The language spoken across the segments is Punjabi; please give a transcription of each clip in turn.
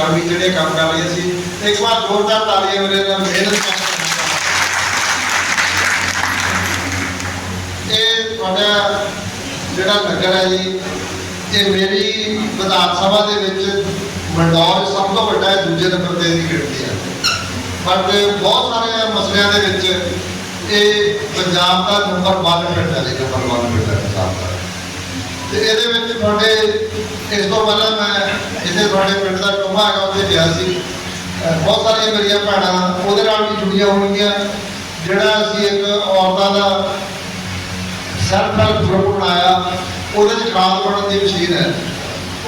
ਗਰਮੀ ਜਿਹੜੇ ਕੰਮ ਕਰ ਰਹੇ ਸੀ ਇੱਕ ਵਾਰ ਜ਼ੋਰਦਾਰ ਤਾਲੀਆਂ ਮੇਰੇ ਨਾਲ ਮਿਹਨਤ ਇਹ ਤੁਹਾਡਾ ਜਿਹੜਾ ਨਗਰ ਹੈ ਜੀ, ਇਹ ਮੇਰੀ ਵਿਧਾਨ ਸਭਾ ਦੇ ਵਿੱਚ ਮੰਡੌਰ ਸਭ ਤੋਂ ਵੱਡਾ ਹੈ, ਦੂਜੇ ਨੰਬਰ ਤੇ ਦੀ ਗਿਣਤੀ ਹੈ। ਬਟ ਬਹੁਤ ਸਾਰੇ ਮਸਲਿਆਂ ਦੇ ਵਿੱਚ ਇਹ ਪੰਜਾਬ ਦਾ ਨੰਬਰ 1 ਪਿੰਡ ਹੈ ਜੀ ਨੰਬਰ 1 ਪਿੰਡ ਹੈ ਪੰਜਾਬ ਦਾ। ਤੇ ਇਹਦੇ ਵਿੱਚ ਤੁਹਾਡੇ ਇਸ ਤੋਂ ਪਹਿਲਾਂ ਮੈਂ ਜਿੱਥੇ ਤੁਹਾਡੇ ਪਿੰਡ ਦਾ ਟੋਭਾ ਹੈਗਾ ਉੱਥੇ ਗਿਆ ਸੀ। ਬਹੁਤ ਸਾਰੀਆਂ ਮੇਰੀਆਂ ਭੈਣਾਂ ਉਹਦੇ ਨਾਲ ਵੀ ਜੁੜੀਆਂ ਹੋਣਗੀਆਂ ਜਿਹੜਾ ਅਸੀਂ ਇੱਕ ਔਰਤਾਂ ਦਾ ਸੈਲਫ ਹੈਲਪ ਗਰੁੱਪ ਬਣਾਇਆ ਉਹਦੇ ਚ ਖਾਦ ਬਣਨ ਦੀ ਮਸ਼ੀਨ ਹੈ।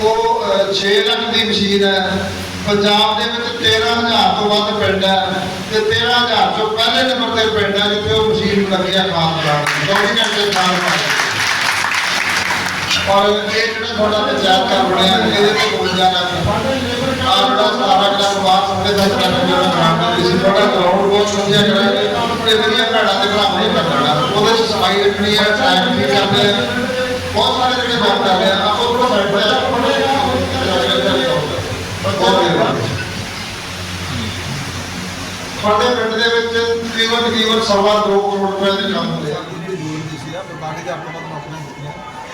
ਉਹ ਅਹ, 6 ਲੱਖ ਦੀ ਮਸ਼ੀਨ ਹੈ। ਪੰਜਾਬ ਦੇ ਵਿੱਚ 13000 ਤੋਂ ਵੱਧ ਪਿੰਡ ਹੈ ਤੇ 13000 ਚੋਂ ਪਹਿਲੇ ਨੰਬਰ ਤੇ ਪਿੰਡ ਹੈ ਜਿੱਥੇ ਉਹ ਮਸ਼ੀਨ ਲੱਗੀ ਖਾਦ ਬਣਾਉਣ ਦੀ। 24 ਘੰਟੇ ਖਾਦ ਬਣਾਉਣ ਔਰ ਇਹ ਜਿਹੜਾ ਤੁਹਾਡਾ ਪੰਚਾਇਤ ਘਰ ਬਣਿਆ ਇਹਦੇ ਤੇ 52 ਲੱਖ ਆ ਜਿਹੜਾ ਸਾਰਾ ਕੰਮ ਬਾਹਰ ਸੰਦੇ ਦਾ ਜਿਹੜਾ ਜਿਹੜਾ ਕੰਮ ਕਰ ਸੀ ਤੁਹਾਡਾ ਗਰਾਊਂਡ ਬਹੁਤ ਵਧੀਆ ਕਰਾਂਗੇ ਤੇ ਮੇਰੀਆਂ ਭੈਣਾਂ ਦੇ ਭਰਾ ਨਹੀਂ ਕਰਨਾ ਉਹਦੇ ਚ ਸਫ਼ਾਈ ਰੱਖਣੀ ਹੈ ਟਰੈਕ ਵੀ ਕਰਦੇ ਬਹੁਤ ਸਾਰੇ ਜਿਹੜੇ ਕੰਮ ਕਰ ਰਹੇ ਆ ਆਪਾਂ ਉਹ ਸਾਈਡ ਤੇ ਤੁਹਾਡੇ ਪਿੰਡ ਦੇ ਵਿੱਚ ਤਕਰੀਬਨ ਤਕਰੀਬਨ ਸਵਾ ਦੋ ਕਰੋੜ ਰੁਪਏ ਦੇ ਕੰਮ ਹੋਏ ਆ।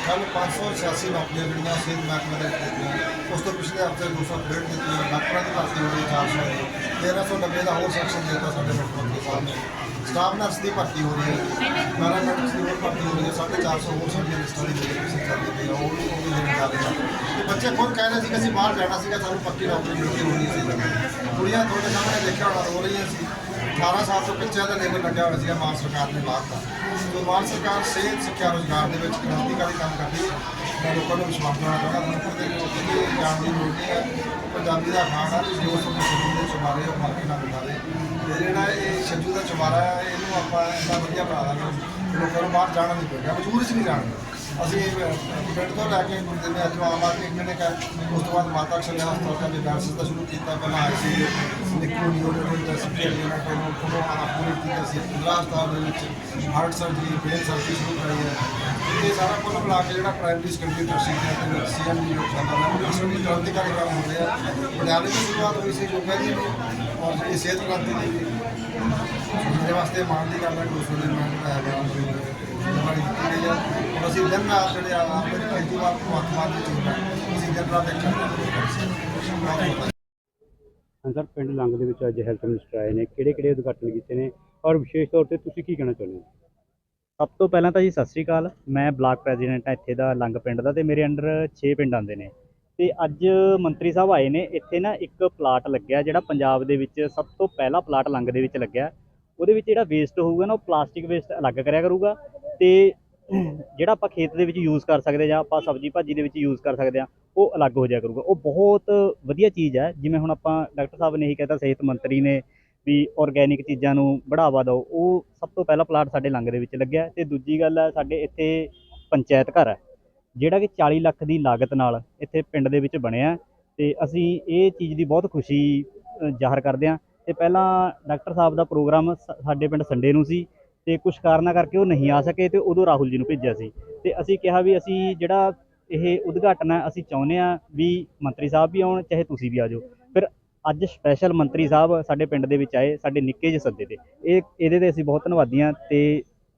ਜਿਹੜੀ ਜ਼ਰੂਰਤ ਸੀ ਆ ਨੌਕਰੀਆਂ ਕੱਲ 586 ਨੌਕਰੀਆਂ ਜਿਹੜੀਆਂ ਸਿਹਤ ਮਹਿਕਮੇ ਦੇ ਦਿੱਤੀਆਂ। ਉਸ ਤੋਂ ਪਿਛਲੇ ਹਫ਼ਤੇ 263 ਦਿੱਤੀਆਂ। ਡਾਕਟਰਾਂ ਦੀ ਭਰਤੀ ਹੋ ਰਹੀ 400 ਦੀ 1390 ਦਾ ਹੋਰ ਸੈਕਸ਼ਨ ਦਿੱਤਾ ਸਾਡੇ ਮੁੱਖ ਮੰਤਰੀ ਸਾਹਿਬ ਨੇ ਸਟਾਫ ਨਰਸ ਦੀ ਭਰਤੀ ਹੋ ਰਹੀ ਹੈ। ਪੈਰਾਮੈਡਿਕਸ ਦੀ ਹੋਰ ਭਰਤੀ ਹੋ ਰਹੀ ਹੈ। 450 ਹੋਰ ਸਾਡੀਆਂ ਲਿਸਟਾਂ ਦੀ ਜਿਹੜੀ ਚੱਲਦੀ ਪਈ ਆ ਉਹ ਵੀ ਉਹ ਵੀ ਦੇਣ ਜਾ ਰਹੇ ਆ ਬੱਚੇ ਖੁਦ ਕਹਿੰਦੇ ਸੀ ਕਿ ਅਸੀਂ ਬਾਹਰ ਜਾਣਾ ਸੀਗਾ, ਸਾਨੂੰ ਪੱਕੀ ਨੌਕਰੀ ਮਿਲਦੀ ਹੋਣੀ ਸੀ ਕੁੜੀਆਂ ਤੁਹਾਡੇ ਸਾਹਮਣੇ ਦੇਖਿਆ ਹੋਣਾ, ਰੋ ਰਹੀਆਂ ਸੀ। 18 ਸਾਲ ਤੋਂ ਪਿੱਛੇ ਦਾ ਲੇਬਰ ਲੱਗਿਆ ਹੋਇਆ ਸੀਗਾ ਮਾਨ ਸਰਕਾਰ ਨੇ ਬਾਹਰ ਦਾ ਮਾਨ ਸਰਕਾਰ ਸਿਹਤ, ਸਿੱਖਿਆ, ਰੋਜ਼ਗਾਰ ਦੇ ਵਿੱਚ ਕ੍ਰਾਂਤੀਕਾਰੀ ਕੰਮ ਕਰਦੀ ਹੈ। ਮੈਂ ਲੋਕਾਂ ਨੂੰ ਵਿਸ਼ਵਾਸ ਦਿਵਾਉਣਾ ਚਾਹੁੰਦਾ ਮਨਪੁਰ ਦੇ ਲੋਕ ਜਾਣ ਦੀ ਲੋੜ ਨਹੀਂ ਹੈ। ਪੰਜਾਬੀ ਦਾ ਖਾਣਾ ਹੈ ਤੁਸੀਂ ਉਸ ਸ਼ੁਰੂ ਦੇ, ਚੁਬਾਰੇ ਉਹ ਮਾਰ ਕੇ ਨਾ ਬਿਠਾ ਦੇ। ਤੇ ਜਿਹੜਾ ਇਹ ਛੱਜੂ ਦਾ ਚੁਬਾਰਾ ਹੈ, ਇਹਨੂੰ ਆਪਾਂ ਇੰਨਾ ਵਧੀਆ ਬਣਾ ਦਾਂਗੇ। ਲੋਕਾਂ ਨੂੰ ਬਾਹਰ ਜਾਣਾ ਨਹੀਂ ਪਏਗਾ ਮਜਬੂਰ ਚ ਨਹੀਂ ਜਾਣਾ ਅਸੀਂ ਪਿੰਡ ਤੋਂ ਲੈ ਕੇ ਜਿਵੇਂ ਅੱਜ ਆਮ ਆਦਮੀ ਕਲੀਨਿਕ ਹੈ ਉਸ ਤੋਂ ਬਾਅਦ ਮਾਤਾ ਕਸ਼ਲਿਆ ਹਸਪਤਾਲ ਦਾ ਡਾਂਸ ਦਾ ਸ਼ੁਰੂ ਕੀਤਾ, ਪਹਿਲਾਂ ਆਈ ਸੀ, ਨਿੱਕੂ ਨਿਊਰੋ ਦਾ ਸਿੱਖਿਆ ਜਿਹੜਾ ਕੋਲ ਕੋਲ ਆਪੂਰੀ ਕੀਤਾ ਸੀ ਇੰਦਰਾ ਹਸਪਤਾਲ ਦੇ ਵਿੱਚ ਹਾਰਟ ਸਰਜਰੀ ਬ੍ਰੇਨ ਸਰਜਰੀ ਸ਼ੁਰੂ ਕਰਾਈ ਹੈ। ਇਹ ਸਾਰਾ ਕੁੱਲ ਮਿਲਾ ਕੇ ਜਿਹੜਾ ਪ੍ਰਾਇਮਰੀ ਸੈਕੰਡਰੀ ਨਰਸਿੰਗ ਹੈ, ਤੇ ਸੀਐਮਡੀ ਜੋ ਚੱਲਦਾ ਉਸ ਵਿੱਚ ਕ੍ਰਾਂਤੀਕਾਰੀ ਕੰਮ ਹੋ ਰਿਹਾ ਪਟਿਆਲੇ ਦੀ ਸ਼ੁਰੂਆਤ ਹੋਈ ਸੀ ਯੋਗਾ ਜੀ ਔਰ ਇਹ ਸਿਹਤ ਕ੍ਰਾਂਤੀ ਦੀ ਮੇਰੇ ਵਾਸਤੇ ਮਾਣ ਦੀ ਗੱਲ ਹੈ ਉਸ ਵੇਲੇ ਮੈਂ ਜਿਹੜਾ ਹੈ। ਜਮਾਰੀ ਕੀਤੀ ਅਸੀਂ ਦਿਨ ਰਾਤ ਜਿਹੜੇ ਆ ਆਪਣੇ ਪਹਿਲੀ ਵਾਰ ਭਗਵੰਤ ਮਾਨ ਦੀ ਚੀਜ਼ ਅਸੀਂ ਦਿਨ ਰਾਤ ਇੱਕ ਕਰਦੇ ਹਾਂ ਸਰ, ਪਿੰਡ ਲੰਗ ਦੇ ਵਿੱਚ ਅੱਜ ਹੈਲਥ ਮਿਨਿਸਟਰ ਆਏ ਨੇ। ਕਿਹੜੇ ਕਿਹੜੇ ਉਦਘਾਟਨ ਕੀਤੇ ਨੇ? ਔਰ ਵਿਸ਼ੇਸ਼ ਤੌਰ ਤੇ ਤੁਸੀਂ ਕੀ ਕਹਿਣਾ ਚਾਹੁੰਦੇ ਹੋ? ਸਭ ਤੋਂ ਪਹਿਲਾਂ ਤਾਂ ਜੀ ਸਤਿ ਸ੍ਰੀ ਅਕਾਲ। ਮੈਂ ਬਲਾਕ ਪ੍ਰੈਜ਼ੀਡੈਂਟ ਹਾਂ ਇੱਥੇ ਦਾ, ਲੰਗ ਪਿੰਡ ਦਾ ਤੇ ਮੇਰੇ ਅੰਡਰ 6 ਪਿੰਡ ਆਉਂਦੇ ਨੇ। ਤੇ ਅੱਜ ਮੰਤਰੀ ਸਾਹਿਬ ਆਏ ਨੇ। ਇੱਥੇ ਨਾ ਇੱਕ ਪਲਾਟ ਲੱਗਿਆ ਜਿਹੜਾ ਪੰਜਾਬ ਦੇ ਵਿੱਚ ਸਭ ਤੋਂ ਪਹਿਲਾ ਪਲਾਟ ਲੰਗ ਦੇ ਵਿੱਚ ਲੱਗਿਆ। ਉਹਦੇ ਵਿੱਚ ਜਿਹੜਾ ਵੇਸਟ ਹੋਊਗਾ ਨਾ, ਉਹ ਪਲਾਸਟਿਕ ਵੇਸਟ ਅਲੱਗ ਕਰਿਆ ਕਰੂਗਾ ਤੇ ਜਿਹੜਾ ਆਪਾਂ ਖੇਤ ਦੇ ਵਿੱਚ ਯੂਜ਼ ਕਰ ਸਕਦੇ ਜਾਂ ਆਪਾਂ ਸਬਜ਼ੀ ਭਾਜੀ ਦੇ ਵਿੱਚ ਯੂਜ਼ ਕਰ ਸਕਦੇ ਆ ਉਹ ਅਲੱਗ ਹੋ ਜਾਇਆ ਕਰੂਗਾ। ਉਹ ਬਹੁਤ ਵਧੀਆ ਚੀਜ਼ ਹੈ। ਜਿਵੇਂ ਹੁਣ ਆਪਾਂ ਡਾਕਟਰ ਸਾਹਿਬ ਨੇ ਇਹੀ ਕਹਿਤਾ, ਸਿਹਤ ਮੰਤਰੀ ਨੇ ਵੀ ਆਰਗੈਨਿਕ ਚੀਜ਼ਾਂ ਨੂੰ ਬੜਾਵਾ ਦਿਓ। ਉਹ ਸਭ ਤੋਂ ਪਹਿਲਾ ਪਲਾਟ ਸਾਡੇ ਲੰਗ ਦੇ ਵਿੱਚ ਲੱਗਿਆ ਤੇ ਦੂਜੀ ਗੱਲ ਹੈ, ਸਾਡੇ ਇੱਥੇ ਪੰਚਾਇਤ ਘਰ ਹੈ, ਜਿਹੜਾ ਕਿ 40 ਲੱਖ ਦੀ ਲਾਗਤ ਨਾਲ ਇੱਥੇ ਪਿੰਡ ਦੇ ਵਿੱਚ ਬਣਿਆ ਤੇ ਅਸੀਂ ਇਹ ਚੀਜ਼ ਦੀ ਬਹੁਤ ਖੁਸ਼ੀ ਜ਼ਾਹਰ ਕਰਦੇ ਹਾਂ। ਤੇ ਪਹਿਲਾਂ ਡਾਕਟਰ ਸਾਹਿਬ ਦਾ ਪ੍ਰੋਗਰਾਮ ਸਾਡੇ ਪਿੰਡ ਸੰਡੇ ਨੂੰ ਸੀ ਤੇ ਕੁਝ ਕਾਰਨਾਂ ਕਰਕੇ ਉਹ ਨਹੀਂ ਆ ਸਕੇ ਤੇ ਉਦੋਂ ਰਾਹੁਲ ਜੀ ਨੂੰ ਭੇਜਿਆ ਸੀ। ਤੇ ਅਸੀਂ ਕਿਹਾ ਵੀ ਅਸੀਂ ਜਿਹੜਾ ਇਹ ਉਦਘਾਟਨ ਹੈ ਅਸੀਂ ਚਾਹੁੰਦੇ ਹਾਂ ਵੀ ਮੰਤਰੀ ਸਾਹਿਬ ਵੀ ਆਉਣ ਚਾਹੇ ਤੁਸੀਂ ਵੀ ਆ ਜਾਓ। ਫਿਰ ਅੱਜ ਸਪੈਸ਼ਲ ਮੰਤਰੀ ਸਾਹਿਬ ਸਾਡੇ ਪਿੰਡ ਦੇ ਵਿੱਚ ਆਏ ਸਾਡੇ ਨਿੱਕੇ ਜਿਹੇ ਸੱਦੇ ਤੇ। ਇਹ ਇਹਦੇ ਤੇ ਅਸੀਂ ਬਹੁਤ ਧੰਨਵਾਦੀ ਹਾਂ ਤੇ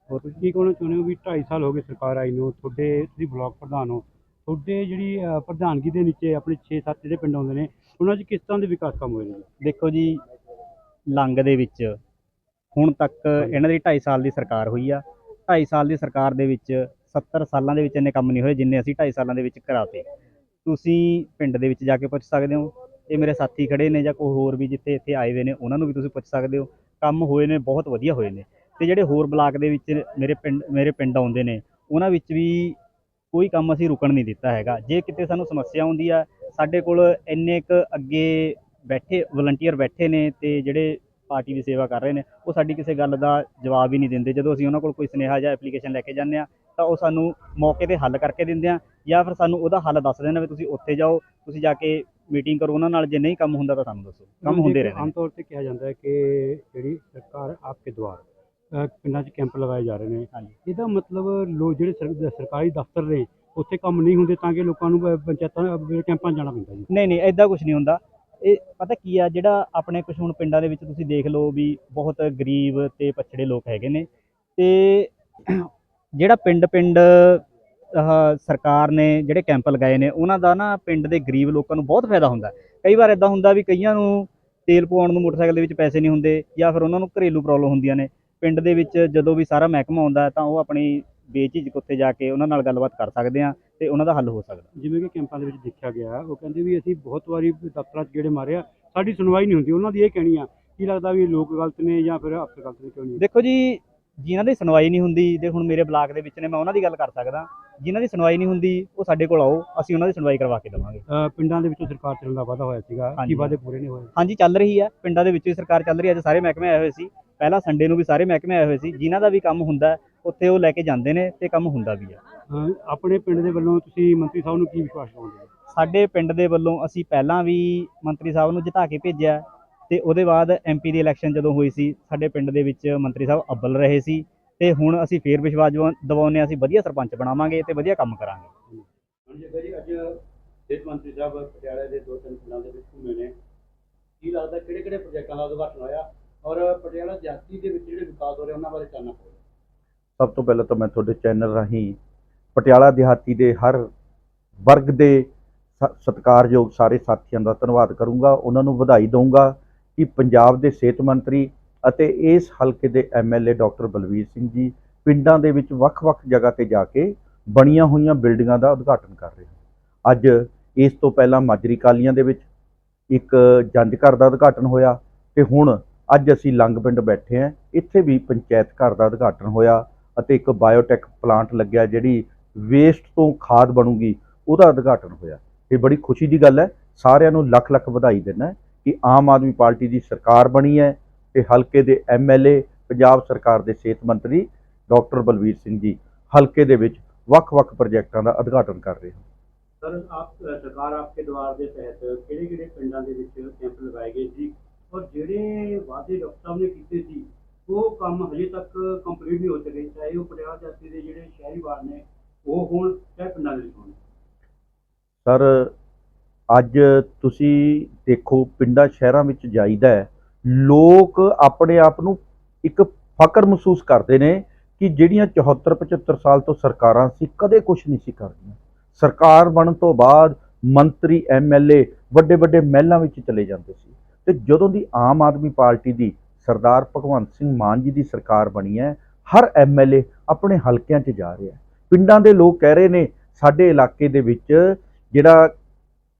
ਹੋਰ ਤੁਸੀਂ ਕੀ ਕਹਿਣਾ ਚਾਹੁੰਦੇ ਹੋ ਵੀ 2.5 ਸਾਲ ਹੋ ਗਏ ਸਰਕਾਰ ਆਈ ਨੂੰ ਤੁਹਾਡੇ ਤੁਸੀਂ ਬਲਾਕ ਪ੍ਰਧਾਨ ਹੋ। ਤੁਹਾਡੇ ਜਿਹੜੀ ਪ੍ਰਧਾਨਗੀ ਦੇ ਨੀਚੇ ਆਪਣੇ 6-7 ਜਿਹੜੇ ਪਿੰਡ ਆਉਂਦੇ ਨੇ ਉਹਨਾਂ 'ਚ ਕਿਸ ਤਰ੍ਹਾਂ ਦੇ ਵਿਕਾਸ ਕੰਮ ਹੋਏ ਨੇ? ਦੇਖੋ ਜੀ ਲੰਗ ਦੇ ਵਿੱਚ। ਹੁਣ ਤੱਕ ਇਹਨਾਂ ਦੀ 2.5 ਸਾਲ ਦੀ ਸਰਕਾਰ ਹੋਈ ਆ। 2.5 ਸਾਲ ਦੀ ਸਰਕਾਰ ਦੇ ਵਿੱਚ 70 ਸਾਲਾਂ ਦੇ ਵਿੱਚ ਇੰਨੇ ਕੰਮ ਨਹੀਂ ਹੋਏ ਜਿੰਨੇ ਅਸੀਂ 2.5 ਸਾਲਾਂ ਦੇ ਵਿੱਚ ਕਰਾਤੇ। ਤੁਸੀਂ ਪਿੰਡ ਦੇ ਵਿੱਚ ਜਾ ਕੇ ਪੁੱਛ ਸਕਦੇ ਹੋ। ਇਹ ਮੇਰੇ ਸਾਥੀ ਖੜੇ ਨੇ ਜਾਂ ਕੋਈ ਹੋਰ ਵੀ ਜਿੱਥੇ ਇੱਥੇ ਆਏ ਹੋਏ ਨੇ ਉਹਨਾਂ ਨੂੰ ਵੀ ਤੁਸੀਂ ਪੁੱਛ ਸਕਦੇ ਹੋ। ਕੰਮ ਹੋਏ ਨੇ ਬਹੁਤ ਵਧੀਆ ਹੋਏ ਨੇ। ਤੇ ਜਿਹੜੇ ਹੋਰ ਬਲਾਕ ਦੇ ਵਿੱਚ ਮੇਰੇ ਪਿੰਡ ਮੇਰੇ ਪਿੰਡ ਆਉਂਦੇ ਨੇ ਉਹਨਾਂ ਵਿੱਚ ਵੀ ਕੋਈ ਕੰਮ ਅਸੀਂ ਰੁਕਣ ਨਹੀਂ ਦਿੱਤਾ ਹੈਗਾ। ਜੇ ਕਿਤੇ ਸਾਨੂੰ ਸਮੱਸਿਆ ਆਉਂਦੀ ਆ ਸਾਡੇ ਕੋਲ ਇੰਨੇ ਕੁ ਅੱਗੇ ਬੈਠੇ ਵਲੰਟੀਅਰ ਬੈਠੇ ਨੇ ਤੇ ਜਿਹੜੇ ਪਾਰਟੀ ਦੀ ਸੇਵਾ ਕਰ ਰਹੇ ਨੇ ਉਹ ਸਾਡੀ ਕਿਸੇ ਗੱਲ ਦਾ ਜਵਾਬ ਹੀ ਨਹੀਂ ਦਿੰਦੇ। ਜਦੋਂ ਅਸੀਂ ਉਹਨਾਂ ਕੋਲ ਕੋਈ ਸੁਨੇਹਾ ਜਾਂ ਐਪਲੀਕੇਸ਼ਨ ਲੈ ਕੇ ਜਾਂਦੇ ਆ ਤਾਂ ਉਹ ਸਾਨੂੰ ਮੌਕੇ ਤੇ ਹੱਲ ਕਰਕੇ ਦਿੰਦੇ ਆ ਜਾਂ ਫਿਰ ਸਾਨੂੰ ਉਹਦਾ ਹੱਲ ਦੱਸ ਦਿੰਦੇ ਨੇ ਵੀ ਤੁਸੀਂ ਉੱਥੇ ਜਾਓ ਤੁਸੀਂ ਜਾ ਕੇ ਮੀਟਿੰਗ ਕਰੋ ਉਹਨਾਂ ਨਾਲ। ਜੇ ਨਹੀਂ ਕੰਮ ਹੁੰਦਾ ਤਾਂ ਸਾਨੂੰ ਦੱਸੋ। ਕੰਮ ਹੁੰਦੇ ਰਹਿੰਦੇ ਆਮ ਤੌਰ ਤੇ ਕਿਹਾ ਜਾਂਦਾ ਹੈ ਕਿ ਜਿਹੜੀ ਸਰਕਾਰ ਆਪਕੇ ਦੁਆਰ ਪਿੰਡਾਂ 'ਚ ਕੈਂਪ ਲਗਾਏ ਜਾ ਰਹੇ ਨੇ। ਹਾਂਜੀ। ਇਹਦਾ ਮਤਲਬ ਲੋ ਜਿਹੜੇ ਸਰ- ਸਰਕਾਰੀ ਦਫ਼ਤਰ ਨੇ ਉੱਥੇ ਕੰਮ ਨਹੀਂ ਹੁੰਦੇ ਤਾਂ ਕਿ ਲੋਕਾਂ ਨੂੰ ਪੰਚਾਇਤਾਂ ਕੈਂਪਾਂ ਜਾਣਾ ਪੈਂਦਾ ਜੀ। ਨਹੀਂ ਨਹੀਂ ਐਦਾਂ ਕੁਝ ਨਹੀਂ ਹੁੰਦਾ। ਇਹ ਪਤਾ ਕੀ ਆ, ਜਿਹੜਾ ਆਪਣੇ ਕੁਝ ਹੁਣ ਪਿੰਡਾਂ ਦੇ ਵਿੱਚ ਤੁਸੀਂ ਦੇਖ ਲਓ ਵੀ ਬਹੁਤ ਗਰੀਬ ਤੇ ਪਛੜੇ ਲੋਕ ਹੈਗੇ ਨੇ ਤੇ ਜਿਹੜਾ ਪਿੰਡ ਪਿੰਡ ਸਰਕਾਰ ਨੇ ਜਿਹੜੇ ਕੈਂਪ ਲਗਾਏ ਨੇ, ਉਹਨਾਂ ਦਾ ਨਾ ਪਿੰਡ ਦੇ ਗਰੀਬ ਲੋਕਾਂ ਨੂੰ ਬਹੁਤ ਫਾਇਦਾ ਹੁੰਦਾ। ਕਈ ਵਾਰ ਇਦਾਂ ਹੁੰਦਾ ਵੀ ਕਈਆਂ ਨੂੰ ਤੇਲ ਪਵਾਉਣ ਨੂੰ ਮੋਟਰਸਾਈਕਲ ਦੇ ਵਿੱਚ ਪੈਸੇ ਨਹੀਂ ਹੁੰਦੇ ਜਾਂ ਫਿਰ ਉਹਨਾਂ ਨੂੰ ਘਰੇਲੂ ਪ੍ਰੋਬਲਮ ਹੁੰਦੀਆਂ ਨੇ। ਪਿੰਡ ਦੇ ਵਿੱਚ ਜਦੋਂ ਵੀ ਸਾਰਾ ਮਹਿਕਮਾ ਆਉਂਦਾ ਤਾਂ ਉਹ ਆਪਣੀ ਬੇਝਿਜਕ ਉੱਥੇ ਜਾ ਕੇ ਉਹਨਾਂ ਨਾਲ ਗੱਲਬਾਤ ਕਰ ਸਕਦੇ ਆ। ਤੇ ਉਹਨਾਂ ਦਾ ਹੱਲ ਹੋ ਸਕਦਾ। ਜਿਵੇਂ ਕਿ ਕੈਂਪਾਂ ਦੇ ਵਿੱਚ ਦੇਖਿਆ ਗਿਆ ਉਹ ਕਹਿੰਦੇ ਵੀ ਅਸੀਂ ਬਹੁਤ ਵਾਰੀ ਦਫ਼ਤਰਾਂ 'ਚ ਗੇੜੇ ਮਾਰਿਆ ਸਾਡੀ ਸੁਣਵਾਈ ਨਹੀਂ ਹੁੰਦੀ ਉਹਨਾਂ ਦੀ ਇਹ ਕਹਿਣੀ ਆ ਕੀ ਲੱਗਦਾ ਵੀ ਲੋਕ ਗਲਤ ਨੇ ਜਾਂ ਫਿਰ ਅਫਸਰ ਗਲਤ ਨੇ ਕਿਉਂ ਨਹੀਂ? ਦੇਖੋ ਜੀ ਜਿਨ੍ਹਾਂ ਦੀ ਸੁਣਵਾਈ ਨਹੀਂ ਹੁੰਦੀ ਦੇ ਹੁਣ ਮੇਰੇ ਬਲਾਕ ਦੇ ਵਿੱਚ ਨੇ ਮੈਂ ਉਹਨਾਂ ਦੀ ਗੱਲ ਕਰ ਸਕਦਾ। ਜਿਨ੍ਹਾਂ ਦੀ ਸੁਣਵਾਈ ਨਹੀਂ ਹੁੰਦੀ ਉਹ ਸਾਡੇ ਕੋਲ ਆਓ ਅਸੀਂ ਉਹਨਾਂ ਦੀ ਸੁਣਵਾਈ ਕਰਵਾ ਕੇ ਦੇਵਾਂਗੇ। ਪਿੰਡਾਂ ਦੇ ਵਿੱਚੋਂ ਸਰਕਾਰ ਚੱਲਣ ਦਾ ਵਾਅਦਾ ਹੋਇਆ ਸੀਗਾ ਕੀ। ਵਾਅਦੇ ਪੂਰੇ ਨਹੀਂ ਹੋਏ? ਹਾਂਜੀ ਚੱਲ ਰਹੀ ਹੈ ਪਿੰਡਾਂ ਦੇ ਵਿੱਚ ਵੀ ਸਰਕਾਰ ਚੱਲ ਰਹੀ ਹੈ ਅੱਜ ਸਾਰੇ ਮਹਿਕਮੇ ਆਏ ਹੋਏ ਸੀ। ਪਹਿਲਾਂ ਸੰਡੇ ਨੂੰ ਵੀ ਸਾਰੇ ਮਹਿਕਮੇ ਆਏ ਹੋਏ ਸੀ ਜਿਨ੍ਹਾਂ ਦਾ ਵੀ ਕੰਮ ਹੁੰਦਾ ਉੱਥੇ ਉਹ ਲੈ ਕੇ ਜਾਂਦੇ ਨੇ ਤੇ ਕੰਮ ਹੁੰਦਾ ਵੀ ਹੈ ਅਹ ਆਪਣੇ ਪਿੰਡ ਦੇ ਵੱਲੋਂ ਤੁਸੀਂ ਮੰਤਰੀ ਸਾਹਿਬ ਨੂੰ ਕੀ ਵਿਸ਼ਵਾਸ ਦਿਵਾਉਂਦੇ ਹੋ? ਸਾਡੇ ਪਿੰਡ ਦੇ ਵੱਲੋਂ ਅਸੀਂ ਪਹਿਲਾਂ ਵੀ ਮੰਤਰੀ ਸਾਹਿਬ ਨੂੰ ਜਿਤਾ ਕੇ ਭੇਜਿਆ ਤੇ ਉਹਦੇ ਬਾਅਦ ਐਮਪੀ ਦੀ ਇਲੈਕਸ਼ਨ ਜਦੋਂ ਹੋਈ ਸੀ ਸਾਡੇ ਪਿੰਡ ਦੇ ਵਿੱਚ ਮੰਤਰੀ ਸਾਹਿਬ ਅੱਵਲ ਰਹੇ ਸੀ ਤੇ ਹੁਣ ਅਸੀਂ ਫੇਰ ਵਿਸ਼ਵਾਸ ਦਿਵਾ- ਦਿਵਾਉਂਦੇ ਹਾਂ ਅਸੀਂ ਵਧੀਆ ਸਰਪੰਚ ਬਣਾਵਾਂਗੇ ਤੇ ਵਧੀਆ ਕੰਮ ਕਰਾਂਗੇ। ਜੀ ਅੱਜ ਸਿਹਤ ਮੰਤਰੀ ਸਾਹਿਬ ਪਟਿਆਲੇ ਦੇ ਦੋ ਤਿੰਨ ਪਿੰਡਾਂ ਦੇ ਵਿੱਚ ਘੁੰਮੇ ਨੇ। ਕੀ ਲੱਗਦਾ ਕਿਹੜੇ ਕਿਹੜੇ ਪ੍ਰੋਜੈਕਟਾਂ ਦਾ ਉਦਘਾਟਨ ਹੋਇਆ ਔਰ ਪਟਿਆਲਾ ਜਾਤੀ ਦੇ ਵਿੱਚ ਜਿਹੜੇ ਵਿਕਾਸ ਹੋ ਰਹੇ ਉਹਨਾਂ ਬਾਰੇ ਚਾਨਣਾ ਪਾਓ ਸਭ ਤੋਂ ਪਹਿਲਾਂ ਤਾਂ ਮੈਂ ਤੁਹਾਡੇ ਚੈਨਲ ਰਾਹੀਂ ਪਟਿਆਲਾ ਦਿਹਾਤੀ ਦੇ ਹਰ ਵਰਗ ਦੇ ਸਤਿਕਾਰਯੋਗ ਸਾਰੇ ਸਾਥੀਆਂ ਦਾ ਧੰਨਵਾਦ ਕਰੂੰਗਾ। ਉਹਨਾਂ ਨੂੰ ਵਧਾਈ ਦਊਂਗਾ ਕਿ ਪੰਜਾਬ ਦੇ ਸਿਹਤ ਮੰਤਰੀ ਅਤੇ ਇਸ ਹਲਕੇ ਦੇ ਐਮਐਲਏ ਡਾਕਟਰ ਬਲਵੀਰ ਸਿੰਘ ਜੀ ਪਿੰਡਾਂ ਦੇ ਵਿੱਚ ਵੱਖ-ਵੱਖ ਜਗ੍ਹਾ ਤੇ ਜਾ ਕੇ ਬਣੀਆਂ ਹੋਈਆਂ ਬਿਲਡਿੰਗਾਂ ਦਾ ਉਦਘਾਟਨ ਕਰ ਰਹੇ ਹਨ। ਅੱਜ ਇਸ ਤੋਂ ਪਹਿਲਾਂ ਮਾਜਰੀ ਕਾਲੀਆਂ ਦੇ ਵਿੱਚ ਇੱਕ ਜੰਜ ਘਰ ਦਾ ਉਦਘਾਟਨ ਹੋਇਆ ਤੇ ਹੁਣ ਅੱਜ ਅਸੀਂ ਲੰਗ ਪਿੰਡ ਬੈਠੇ ਹਾਂ। ਇੱਥੇ ਵੀ ਪੰਚਾਇਤ ਘਰ ਦਾ ਉਦਘਾਟਨ ਹੋਇਆ ਅਤੇ ਇੱਕ ਬਾਇਓਟੈਕ ਪਲਾਂਟ ਲੱਗਿਆ ਜਿਹੜੀ ਵੇਸਟ ਤੋਂ ਖਾਦ ਬਣੂਗੀ, ਉਹਦਾ ਉਦਘਾਟਨ ਹੋਇਆ। ਇਹ ਬੜੀ ਖੁਸ਼ੀ ਦੀ ਗੱਲ ਹੈ। ਸਾਰਿਆਂ ਨੂੰ ਲੱਖ ਲੱਖ ਵਧਾਈ ਦਿੰਦਾ ਕਿ ਆਮ ਆਦਮੀ ਪਾਰਟੀ ਦੀ ਸਰਕਾਰ ਬਣੀ ਹੈ ਤੇ ਹਲਕੇ ਦੇ ਐਮਐਲਏ ਪੰਜਾਬ ਸਰਕਾਰ ਦੇ ਸਿਹਤ ਮੰਤਰੀ ਡਾਕਟਰ ਬਲਵੀਰ ਸਿੰਘ ਜੀ ਹਲਕੇ ਦੇ ਵਿੱਚ ਵੱਖ-ਵੱਖ ਪ੍ਰੋਜੈਕਟਾਂ ਦਾ ਉਦਘਾਟਨ ਕਰ ਰਹੇ ਹਨ। ਸਰ, ਆਪ ਸਰਕਾਰ ਆਪਕੇ ਦਵਾਰ ਦੇ ਤਹਿਤ ਕਿਹੜੇ ਕਿਹੜੇ ਪਿੰਡਾਂ ਦੇ ਵਿੱਚ ਕੈਂਪ ਲਗਾਏ ਗਏ ਸੀ ਔਰ ਜਿਹੜੇ ਵਾਅਦੇ ਡਾਕਟਰ ਸਾਹਿਬ ਨੇ ਕੀਤੇ ਸੀ, ਉਹ ਕੰਮ ਹਜੇ ਤੱਕ ਕੰਪਲੀਟ ਨਹੀਂ ਹੋ ਸਕੇ। ਚਾਹੇ ਉਹ ਪਟਿਆਲਾ ਜਾਤੀ ਦੇ ਜਿਹੜੇ ਸ਼ਹਿਰੀ ਵਾਰਡ ਨੇ ਉਹ ਹੋਣ ਚਾਹੇ ਪਿੰਡਾਂ ਦੇ ਵਿੱਚ ਹੋਣ ਸਰ, ਅੱਜ ਤੁਸੀਂ ਦੇਖੋ, ਪਿੰਡਾਂ, ਸ਼ਹਿਰਾਂ ਵਿੱਚ ਜਾਈਦਾ ਹੈ। ਲੋਕ ਆਪਣੇ ਆਪ ਨੂੰ ਇੱਕ ਫਕਰ ਮਹਿਸੂਸ ਕਰਦੇ ਨੇ ਕਿ ਜਿਹੜੀਆਂ 74 75 ਸਾਲ ਤੋਂ ਸਰਕਾਰਾਂ ਸੀ, ਕਦੇ ਕੁਝ ਨਹੀਂ ਸੀ ਕਰਦੀਆਂ। ਸਰਕਾਰ ਬਣਨ ਤੋਂ ਬਾਅਦ ਮੰਤਰੀ ਐਮਐਲਏ ਵੱਡੇ ਵੱਡੇ ਮਹਿਲਾਂ ਵਿੱਚ ਚਲੇ ਜਾਂਦੇ ਸੀ। ਤੇ ਜਦੋਂ ਦੀ ਆਮ ਆਦਮੀ ਪਾਰਟੀ ਦੀ ਸਰਦਾਰ ਭਗਵੰਤ ਸਿੰਘ ਮਾਨ ਜੀ ਦੀ ਸਰਕਾਰ ਬਣੀ ਹੈ, ਹਰ ਐਮਐਲਏ ਆਪਣੇ ਹਲਕਿਆਂ 'ਚ ਜਾ ਰਿਹਾ ਹੈ। ਪਿੰਡਾਂ ਦੇ ਲੋਕ ਕਹਿ ਰਹੇ ਨੇ, ਸਾਡੇ ਇਲਾਕੇ ਦੇ ਵਿੱਚ ਜਿਹੜਾ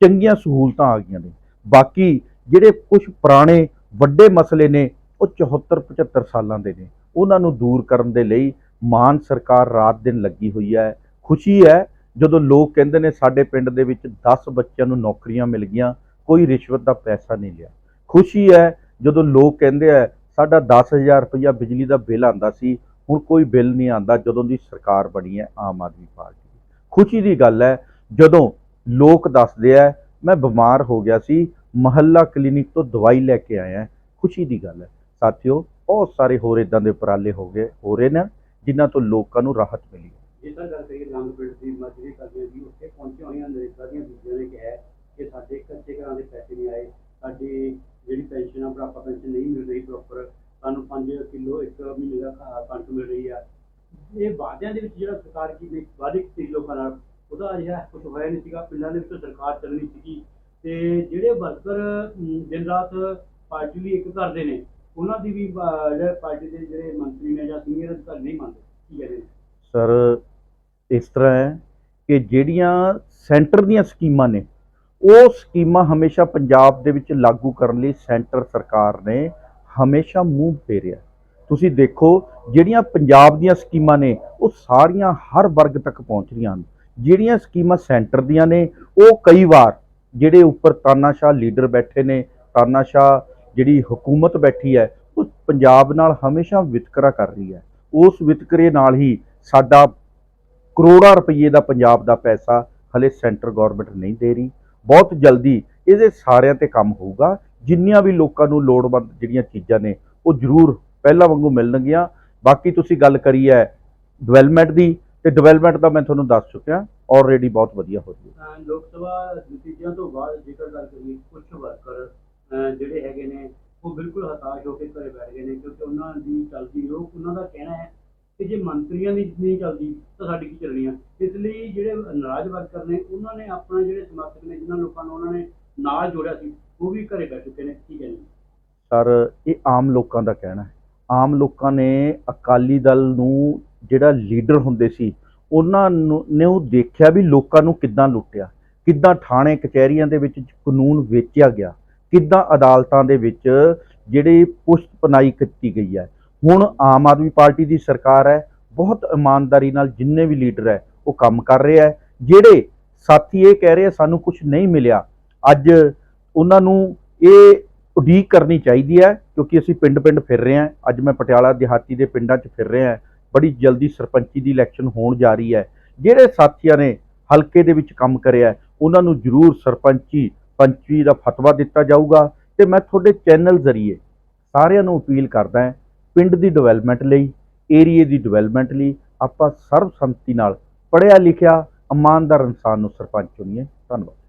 ਚੰਗੀਆਂ ਸਹੂਲਤਾਂ ਆ ਗਈਆਂ ਨੇ। ਬਾਕੀ ਜਿਹੜੇ ਕੁਝ ਪੁਰਾਣੇ ਵੱਡੇ ਮਸਲੇ ਨੇ, ਉਹ 74 75 ਸਾਲਾਂ ਦੇ ਨੇ। ਉਹਨਾਂ ਨੂੰ ਦੂਰ ਕਰਨ ਦੇ ਲਈ ਮਾਨ ਸਰਕਾਰ ਰਾਤ ਦਿਨ ਲੱਗੀ ਹੋਈ ਹੈ। ਖੁਸ਼ੀ ਹੈ, ਜਦੋਂ ਲੋਕ ਕਹਿੰਦੇ ਨੇ, ਸਾਡੇ ਪਿੰਡ ਦੇ ਵਿੱਚ 10 ਬੱਚਿਆਂ ਨੂੰ ਨੌਕਰੀਆਂ ਮਿਲ ਗਈਆਂ, ਕੋਈ ਰਿਸ਼ਵਤ ਦਾ ਪੈਸਾ ਨਹੀਂ ਲਿਆ। ਖੁਸ਼ੀ ਹੈ, ਜਦੋਂ ਲੋਕ ਕਹਿੰਦੇ ਆ, ਸਾਡਾ 10000 ਰੁਪਇਆ ਬਿਜਲੀ ਦਾ ਬਿੱਲ ਆਂਦਾ ਸੀ ਹੁਣ ਕੋਈ ਬਿੱਲ ਨਹੀਂ ਆਂਦਾ ਜਦੋਂ ਦੀ ਸਰਕਾਰ ਬਣੀ ਹੈ ਆਮ ਆਦਮੀ ਪਾਰਟੀ ਦੀ। ਖੁਸ਼ੀ ਦੀ ਗੱਲ ਹੈ, ਜਦੋਂ ਲੋਕ ਦੱਸਦੇ ਆ, ਮੈਂ ਬਿਮਾਰ ਹੋ ਗਿਆ ਸੀ, ਮਹੱਲਾ ਕਲੀਨਿਕ ਤੋਂ ਦਵਾਈ ਲੈ ਕੇ ਆਇਆ ਖੁਸ਼ੀ ਦੀ ਗੱਲ ਹੈ। ਸਾਥੀਓ, ਬਹੁਤ ਸਾਰੇ ਹੋਰ ਇਦਾਂ ਦੇ ਉਪਰਾਲੇ ਹੋ ਗਏ, ਹੋ ਰਹੇ ਨੇ, ਜਿਨ੍ਹਾਂ ਤੋਂ ਲੋਕਾਂ ਨੂੰ ਰਾਹਤ ਮਿਲੀ ਹੈ। ਜੇ ਤਾਂ ਗੱਲ ਕਰੀਏ ਲੰਗ ਪਿੰਡ ਦੀ ਮਜਰੀ ਕਰਦੀਆਂ ਵੀ ਉੱਥੇ ਪਹੁੰਚੀਆਂ ਹੋਈਆਂ ਨਰੇਗਾ ਦੀਆਂ ਬੀਬੀਆਂ ਨੇ ਕਿਹਾ ਕਿ ਸਾਡੇ ਕੱਚੇ ਘਰਾਂ ਦੇ ਪੈਸੇ ਨਹੀਂ ਆਏ, ਸਾਡੀ ਜਿਹੜੀ ਪੈਨਸ਼ਨ ਆ ਬੁਢਾਪਾ ਪੈਨਸ਼ਨ ਨਹੀਂ ਮਿਲ ਰਹੀ ਪ੍ਰੋਪਰ ਸਾਨੂੰ 5 ਕਿਲੋ ਇੱਕ ਮਹੀਨੇ ਦਾ ਖਾ- ਕਣਕ ਮਿਲ ਰਹੀ ਆ। ਇਹ ਵਾਅਦਿਆਂ ਦੇ ਵਿੱਚ ਜਿਹੜਾ ਸਰਕਾਰ ਕੀ ਨੇ ਵਾਅਦੇ ਕੀਤੇ ਸੀ ਲੋਕਾਂ ਨਾਲ ਉਹਦਾ ਅਜਿਹਾ ਕੁਝ ਹੋਇਆ ਨਹੀਂ ਸੀਗਾ। ਪਿੰਡਾਂ ਦੇ ਵਿੱਚ ਸਰਕਾਰ ਚੱਲਣੀ ਸੀਗੀ। ਤੇ ਜਿਹੜੇ ਵਰਕਰ ਦਿਨ ਰਾਤ ਪਾਰਟੀ ਲਈ ਇੱਕ ਕਰਦੇ ਨੇ ਉਹਨਾਂ ਦੀ ਵੀ ਅਹ, ਜਿਹੜੇ ਪਾਰਟੀ ਦੇ ਜਿਹੜੇ ਮੰਤਰੀ ਨੇ ਜਾਂ ਸੀਨੀਅਰ ਅਧਿਕਾਰੀ ਨਹੀਂ ਮੰਨਦੇ। ਕੀ ਕਹਿੰਦੇ ਨੇ? ਸਰ ਇਸ ਤਰ੍ਹਾਂ ਹੈ ਕਿ ਜਿਹੜੀਆਂ ਸੈਂਟਰ ਦੀਆਂ ਸਕੀਮਾਂ ਨੇ ਉਹ ਸਕੀਮਾਂ ਹਮੇਸ਼ਾ ਪੰਜਾਬ ਦੇ ਵਿੱਚ ਲਾਗੂ ਕਰਨ ਲਈ ਸੈਂਟਰ ਸਰਕਾਰ ਨੇ ਹਮੇਸ਼ਾ ਮੂੰਹ ਫੇਰਿਆ। ਤੁਸੀਂ ਦੇਖੋ, ਜਿਹੜੀਆਂ ਪੰਜਾਬ ਦੀਆਂ ਸਕੀਮਾਂ ਨੇ, ਉਹ ਸਾਰੀਆਂ ਹਰ ਵਰਗ ਤੱਕ ਪਹੁੰਚ ਰਹੀਆਂ ਹਨ। ਜਿਹੜੀਆਂ ਸਕੀਮਾਂ ਸੈਂਟਰ ਦੀਆਂ ਨੇ, ਉਹ ਕਈ ਵਾਰ ਜਿਹੜੇ ਉੱਪਰ ਤਾਨਾਸ਼ਾਹ ਲੀਡਰ ਬੈਠੇ ਨੇ ਤਾਨਾਸ਼ਾਹ ਜਿਹੜੀ ਹਕੂਮਤ ਬੈਠੀ ਹੈ, ਉਹ ਪੰਜਾਬ ਨਾਲ ਹਮੇਸ਼ਾ ਵਿਤਕਰਾ ਕਰ ਰਹੀ ਹੈ। ਉਸ ਵਿਤਕਰੇ ਨਾਲ ਹੀ ਸਾਡਾ ਕਰੋੜਾਂ ਰੁਪਏ ਦਾ ਪੰਜਾਬ ਦਾ ਪੈਸਾ ਹਲੇ ਸੈਂਟਰ ਗਵਰਨਮੈਂਟ ਨਹੀਂ ਦੇ ਰਹੀ। ਬਹੁਤ ਜਲਦੀ ਇਹਦੇ ਸਾਰਿਆਂ ਤੇ ਕੰਮ ਹੋਊਗਾ। ਜਿੰਨੀਆਂ ਵੀ ਲੋਕਾਂ ਨੂੰ ਲੋੜਵੰਦ ਜਿਹੜੀਆਂ ਚੀਜ਼ਾਂ ਨੇ, ਉਹ ਜ਼ਰੂਰ ਪਹਿਲਾਂ ਵਾਂਗੂ ਮਿਲਣਗੀਆਂ। ਬਾਕੀ ਤੁਸੀਂ ਗੱਲ ਕਰੀ ਹੈ ਡਿਵੈਲਪਮੈਂਟ ਦੀ, ਤੇ ਡਿਵੈਲਪਮੈਂਟ ਦਾ ਮੈਂ ਤੁਹਾਨੂੰ ਦੱਸ ਚੁੱਕਿਆ ਆਲਰੇਡੀ ਬਹੁਤ ਵਧੀਆ ਹੋ ਰਹੀ ਹੈ ਲੋਕ ਸਭਾ ਨਤੀਜਿਆਂ ਤੋਂ ਬਾਅਦ ਜੇਕਰ ਗੱਲ ਕਰੀਏ ਕੁਝ ਵਰਕਰ ਜਿਹੜੇ ਹੈਗੇ ਨੇ, ਉਹ ਬਿਲਕੁਲ ਹਤਾਸ਼ ਹੋ ਕੇ ਘਰੇ ਬੈਠ ਗਏ ਨੇ, ਕਿਉਂਕਿ ਉਹਨਾਂ ਦੀ ਚੱਲਦੀ ਉਹ ਉਹਨਾਂ ਦਾ ਕਹਿਣਾ ਹੈ ਕਿ ਜੇ ਮੰਤਰੀਆਂ ਦੀ ਨਹੀਂ ਚੱਲਦੀ, ਤਾਂ ਸਾਡੀ ਕੀ ਚੱਲਣੀ ਆ? ਇਸ ਲਈ ਜਿਹੜੇ ਨਾਰਾਜ਼ ਵਰਕਰ ਨੇ, ਉਹਨਾਂ ਨੇ ਆਪਣਾ ਜਿਹੜੇ ਸਮਰਥਕ ਨੇ, ਜਿਨ੍ਹਾਂ ਲੋਕਾਂ ਨੂੰ ਉਹਨਾਂ ਨੇ ਨਾਲ ਜੋੜਿਆ ਸੀ, ਉਹ ਵੀ ਘਰੇ ਬੈਠ ਚੁੱਕੇ ਨੇ, ਕੀ ਕਹਿੰਦੇ? ਸਰ, ਇਹ ਆਮ ਲੋਕਾਂ ਦਾ ਕਹਿਣਾ ਹੈ। ਆਮ ਲੋਕਾਂ ਨੇ ਅਕਾਲੀ ਦਲ ਨੂੰ ਜਿਹੜਾ ਲੀਡਰ ਹੁੰਦੇ ਸੀ, ਉਹਨਾਂ ਨੂੰ, ਨੇ ਉਹ ਦੇਖਿਆ ਵੀ ਲੋਕਾਂ ਨੂੰ ਕਿੱਦਾਂ ਲੁੱਟਿਆ, ਕਿੱਦਾਂ ਥਾਣੇ, ਕਚਹਿਰੀਆਂ ਦੇ ਵਿੱਚ ਕਾਨੂੰਨ ਵੇਚਿਆ ਗਿਆ, ਕਿੱਦਾਂ ਅਦਾਲਤਾਂ ਦੇ ਵਿੱਚ ਜਿਹੜੀ ਪੁਸ਼ਤ ਪਨਾਈ ਕੀਤੀ ਗਈ ਹੈ। ਹੁਣ ਆਮ ਆਦਮੀ ਪਾਰਟੀ ਦੀ ਸਰਕਾਰ ਹੈ, ਬਹੁਤ ਇਮਾਨਦਾਰੀ ਨਾਲ ਜਿੰਨੇ ਵੀ ਲੀਡਰ ਹੈ, ਉਹ ਕੰਮ ਕਰ ਰਿਹਾ ਹੈ। ਜਿਹੜੇ ਸਾਥੀ ਇਹ ਕਹਿ ਰਹੇ ਆ, ਸਾਨੂੰ ਕੁਝ ਨਹੀਂ ਮਿਲਿਆ ਅੱਜ ਉਹਨਾਂ ਨੂੰ ਇਹ ਉਡੀਕ ਕਰਨੀ ਚਾਹੀਦੀ ਹੈ, ਕਿਉਂਕਿ ਅਸੀਂ ਪਿੰਡ-ਪਿੰਡ ਫਿਰ ਰਹੇ ਹਾਂ। ਅੱਜ ਮੈਂ ਪਟਿਆਲਾ, ਦਿਹਾਤੀ ਦੇ ਪਿੰਡਾਂ 'ਚ ਫਿਰ ਰਿਹਾ ਬੜੀ ਜਲਦੀ ਸਰਪੰਚੀ ਦੀ ਇਲੈਕਸ਼ਨ ਹੋਣ ਜਾ ਰਹੀ ਹੈ। ਜਿਹੜੇ ਸਾਥੀਆਂ ਨੇ ਹਲਕੇ ਦੇ ਵਿੱਚ ਕੰਮ ਕਰਿਆ ਉਹਨਾਂ ਨੂੰ ਜ਼ਰੂਰ ਸਰਪੰਚੀ ਪੰਚੀ ਦਾ ਫਤਵਾ ਦਿੱਤਾ ਜਾਊਗਾ ਤੇ ਮੈਂ ਤੁਹਾਡੇ ਚੈਨਲ ਜ਼ਰੀਏ ਸਾਰਿਆਂ ਨੂੰ ਅਪੀਲ ਕਰਦਾ ਹਾਂ, ਪਿੰਡ ਦੀ ਡਿਵੈਲਪਮੈਂਟ ਲਈ ਏਰੀਏ ਦੀ ਡਿਵੈਲਪਮੈਂਟ ਲਈ ਆਪਾਂ ਸਰਬਸੰਮਤੀ ਨਾਲ ਪੜ੍ਹਿਆ ਲਿਖਿਆ, ਇਮਾਨਦਾਰ ਇਨਸਾਨ ਨੂੰ ਸਰਪੰਚ ਚੁਣੀਏ। ਧੰਨਵਾਦ।